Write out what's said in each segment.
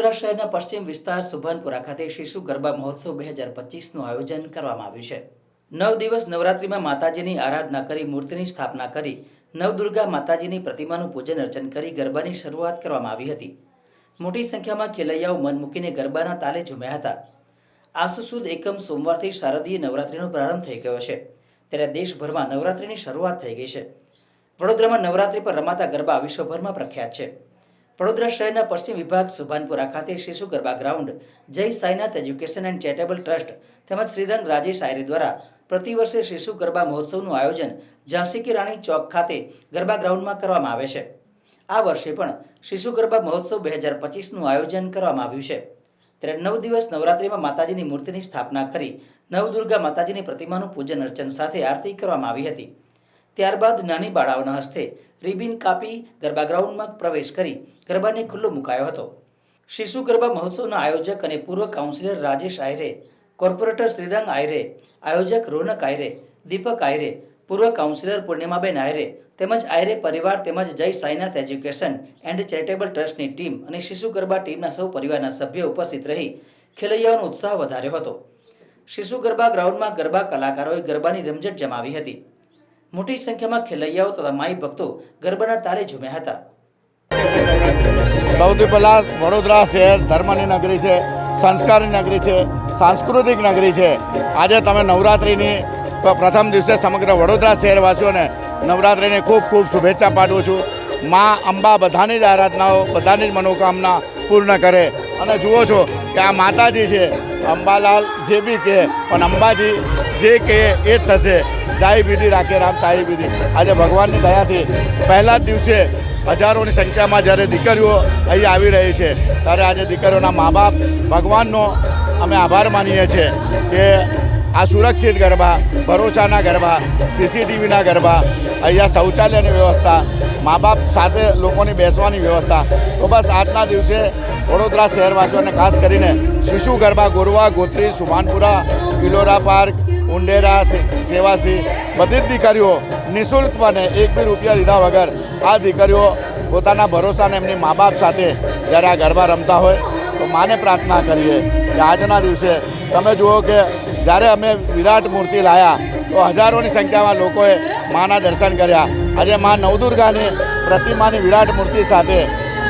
વડોદરા શહેરના પશ્ચિમ વિસ્તાર સુભાનપુરા ખાતે શિશુ ગરબા મહોત્સવ બે હજાર પચીસનું આયોજન કરવામાં આવ્યું છે. નવ દિવસ નવરાત્રિમાં માતાજીની આરાધના કરી, મૂર્તિની સ્થાપના કરી, નવદુર્ગા માતાજીની પ્રતિમાનું પૂજન અર્ચન કરી ગરબાની શરૂઆત કરવામાં આવી હતી. મોટી સંખ્યામાં ખેલૈયાઓ મન મૂકીને ગરબાના તાલે ઝૂમ્યા હતા. આસુ સુદ એકમ સોમવારથી શારદીય નવરાત્રિનો પ્રારંભ થઈ ગયો છે. ત્યારે દેશભરમાં નવરાત્રિની શરૂઆત થઈ ગઈ છે. વડોદરામાં નવરાત્રિ પર રમાતા ગરબા વિશ્વભરમાં પ્રખ્યાત છે. વડોદરા શહેરના પશ્ચિમ વિભાગ સુભાનપુરા ખાતે શિશુ garba ground, Jai Sainath education and charitable trust તેમજ શ્રીરંગ રાજેશ આયરે દ્વારા પ્રતિવર્ષે શિશુ ગરબા મહોત્સવનું આયોજન ઝાંસી કી રાણી ચોક ખાતે ગરબા ગ્રાઉન્ડમાં કરવામાં આવે છે. આ વર્ષે પણ શિશુ ગરબા મહોત્સવ બે હજાર પચીસનું આયોજન કરવામાં આવ્યું છે. ત્યારે નવ દિવસ નવરાત્રિમાં માતાજીની મૂર્તિની સ્થાપના કરી નવદુર્ગા માતાજીની પ્રતિમાનું પૂજન અર્ચન સાથે આરતી કરવામાં આવી હતી. ત્યારબાદ નાની બાળાઓના હસ્તે રિબિન કાપી ગરબા ગ્રાઉન્ડમાં પ્રવેશ કરી ગરબાને ખુલ્લો મુકાયો હતો. શિશુ ગરબા મહોત્સવના આયોજક અને પૂર્વ કાઉન્સિલર રાજેશ આયરે, કોર્પોરેટર શ્રીરંગ આયરે, આયોજક રોનક આયરે, દીપક આયરે, પૂર્વ કાઉન્સિલર પૂર્ણિમાબેન આયરે તેમજ આયરે પરિવાર તેમજ Jai Sainath education and charitable ટ્રસ્ટની ટીમ અને શિશુ ગરબા ટીમના સૌ પરિવારના સભ્યો ઉપસ્થિત રહી ખેલૈયાઓનો ઉત્સાહ વધાર્યો હતો. શિશુ ગરબા ગ્રાઉન્ડમાં ગરબા કલાકારોએ ગરબાની રમઝટ જમાવી હતી. મોટી સંખ્યામાં ખેલૈયાઓ તથા માઈ ભક્તો ગરબાના તારે ઝૂમ્યા હતા. સૌથી પહેલાં વડોદરા શહેર ધર્મની નગરી છે, સંસ્કારની નગરી છે, સાંસ્કૃતિક નગરી છે. આજે તમે નવરાત્રિની પ્રથમ દિવસે સમગ્ર વડોદરા શહેરવાસીઓને નવરાત્રિની ખૂબ ખૂબ શુભેચ્છા પાઠવું છું. મા અંબા બધાની જ આરાધનાઓ, બધાની જ મનોકામના પૂર્ણ કરે. અને જુઓ છો કે આ માતાજી છે, અંબાલાલ જે બી કહે, પણ અંબાજી જે કહે એ જ થશે. જાય વિધિ રાખે રામ, તાઈ વિધિ આજે ભગવાનની દયાથી પહેલા જ દિવસે હજારોની સંખ્યામાં જ્યારે દીકરીઓ અહીં આવી રહી છે, ત્યારે આજે દીકરીઓના મા બાપ ભગવાનનો અમે આભાર માનીએ છીએ કે આ સુરક્ષિત ગરબા, ભરોસાના ગરબા, સીસીટીવીના ગરબા, અહીંયા શૌચાલયની વ્યવસ્થા મા બાપ સાથે લોકોની બેસવાની વ્યવસ્થા. તો બસ આજના દિવસે વડોદરા શહેરવાસીઓને ખાસ કરીને શિશુ ગરબા ગોરવા, ગોત્રી, સુભાનપુરા, ઇલોરા પાર્ક, ઉંડેરા સેવાસી, બધી જ દીકરીઓ નિઃશુલ્કપણે એક બી રૂપિયા લીધા વગર આ દીકરીઓ પોતાના ભરોસાને એમની મા બાપ સાથે જ્યારે આ ગરબા રમતા હોય, તો માને પ્રાર્થના કરીએ કે આજના દિવસે તમે જુઓ કે જ્યારે અમે વિરાટ મૂર્તિ લાયા, તો હજારોની સંખ્યામાં લોકોએ માના દર્શન કર્યા. આજે મા નવદુર્ગાની પ્રતિમાની વિરાટ મૂર્તિ સાથે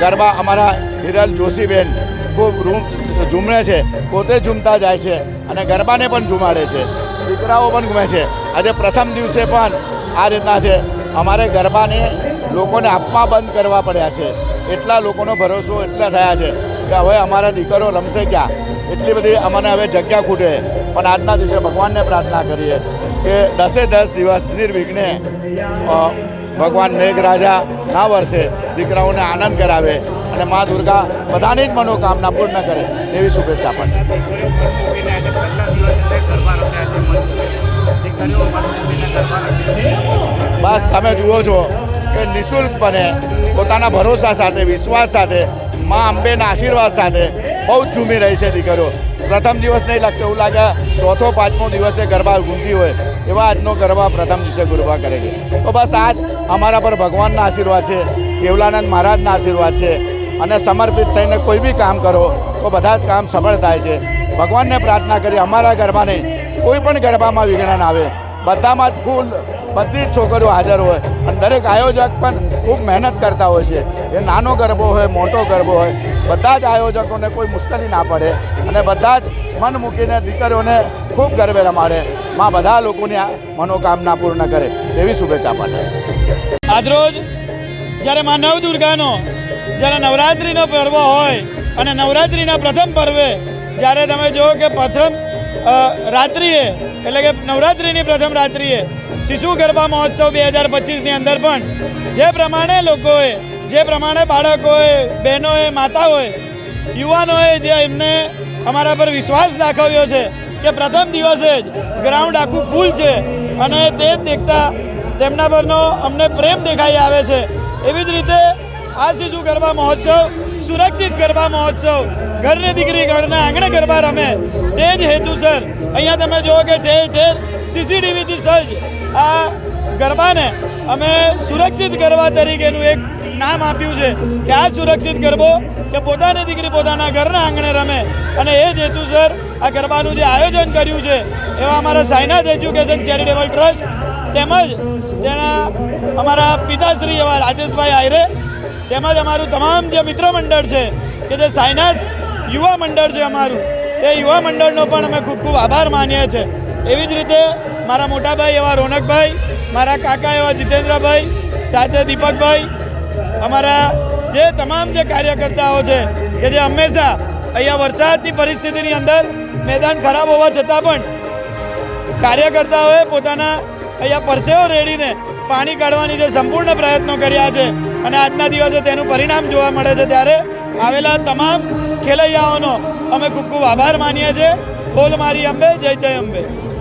ગરબા અમારા હિરલ જોશીબેન ખૂબ રૂમ ઝૂમણે છે, પોતે ઝૂમતા જાય છે અને ગરબાને પણ ઝુમાડે છે. દીકરાઓ પણ ઘૂમે છે. આજે પ્રથમ દિવસે પણ આ રીતના છે. અમારે ગરબાને લોકોને આપવા બંધ કરવા પડ્યા છે. એટલા લોકોનો ભરોસો એટલા થયા છે કે હવે અમારા દીકરો રમશે ક્યાં? એટલી બધી અમને હવે જગ્યા ખૂટે. પણ આજના દિવસે ભગવાનને પ્રાર્થના કરીએ કે દસે દસ દિવસ નિર્વિઘ્ને ભગવાન મેઘરાજા ના વર્ષે દીકરાઓને આનંદ કરાવે અને મા દુર્ગા બધાની જ મનોકામના પૂર્ણ કરે એવી શુભેચ્છા પણ. બસ તમે જુઓ છો કે નિઃશુલ્કપણે પોતાના ભરોસા સાથે, વિશ્વાસ સાથે, મા અંબેના આશીર્વાદ સાથે બહુ જ ઝૂમી રહી છે દીકરીઓ. પ્રથમ દિવસ નહીં લાગતો, એવું લાગે ચોથો, પાંચમો દિવસે ગરબા ગુમતી હોય, એવા આજનો ગરબા પ્રથમ દિવસે ગરબા કરે છે. તો બસ આજ અમારા પર ભગવાનના આશીર્વાદ છે કેવલાનંદ મહારાજના આશીર્વાદ છે, અને સમર્પિત થઈને કોઈ બી કામ કરો, તો બધા જ કામ સફળ થાય છે. ભગવાનને પ્રાર્થના કરી અમારા ગરબાને કોઈ પણ ગરબામાં વિઘ્ન આવે. બધામાં જ ફૂલ બધી જ છોકરીઓ હાજર હોય. અને દરેક આયોજક પણ ખૂબ મહેનત કરતા હોય છે. એ નાનો ગરબો હોય, મોટો ગરબો હોય, બધા જ આયોજકોને કોઈ મુશ્કેલી ના પડે. અને બધા જ મન મૂકીને દીકરીઓને ખૂબ ગરબે રમાડે. માં બધા લોકોની મનોકામના પૂર્ણ કરે. એવી શુભેચ્છા પાઠવે આજરોજ જ્યારે મા નવ દુર્ગાનો જ્યારે નવરાત્રિનો પર્વ હોય અને નવરાત્રિના પ્રથમ પર્વે, જ્યારે તમે જુઓ કે પ્રથમ રાત્રિએ, એટલે કે નવરાત્રિની પ્રથમ રાત્રિએ શિશુ ગરબા મહોત્સવ બે હજાર પચીસની અંદર પણ જે પ્રમાણે લોકોએ, જે પ્રમાણે બાળકોએ, બહેનોએ, માતાઓએ, યુવાનોએ જે એમને અમારા પર વિશ્વાસ દાખવ્યો છે કે પ્રથમ દિવસે જ ગ્રાઉન્ડ આખું ફૂલ છે અને તે જ દેખતા તેમના પરનો અમને પ્રેમ દેખાઈ આવે છે. એવી જ રીતે આ શિશુ ગરબા મહોત્સવ સુરક્ષિત ગરબા મહોત્સવ. ઘરની દીકરી ઘરના આંગણે ગરબા રમે. તે જ હેતુસર અહીંયા તમે જુઓ કે ઠેર ઠેર સીસીટીવીથી સજ્જ. આ ગરબાને અમે સુરક્ષિત ગરબા તરીકેનું એક નામ આપ્યું છે કે આ સુરક્ષિત ગરબો કે પોતાની દીકરી પોતાના ઘરના આંગણે રમે. અને એ જ હેતુસર આ ગરબાનું જે આયોજન કર્યું છે એવા અમારા સાયનાથ એજ્યુકેશન ચેરિટેબલ ટ્રસ્ટ તેમજ તેના અમારા પિતાશ્રી એવા રાજેશભાઈ આયરે તેમજ અમારું તમામ જે મિત્ર મંડળ છે, કે જે સાયનાથ યુવા મંડળ છે અમારું, તે યુવા મંડળનો પણ અમે ખૂબ ખૂબ આભાર માનીએ છીએ. એવી જ રીતે મારા મોટાભાઈ એવા રોનકભાઈ, મારા કાકા એવા જીતેન્દ્રભાઈ, સાથે દીપકભાઈ, અમારા જે તમામ જે કાર્યકર્તાઓ છે, કે જે હંમેશા અહીંયા વરસાદની પરિસ્થિતિની અંદર મેદાન ખરાબ હોવા છતાં પણ કાર્યકર્તાઓએ પોતાના અહીંયા પરસેવો રેડીને પાણી કાઢવાની જે સંપૂર્ણ પ્રયત્નો કર્યા છે અને આજના દિવસે તેનું પરિણામ જોવા મળે છે ત્યારે આવેલા તમામ ખેલૈયાઓનો અમે ખૂબ ખૂબ આભાર માનીએ છીએ. બોલ મારી અંબે, જય જય અંબે.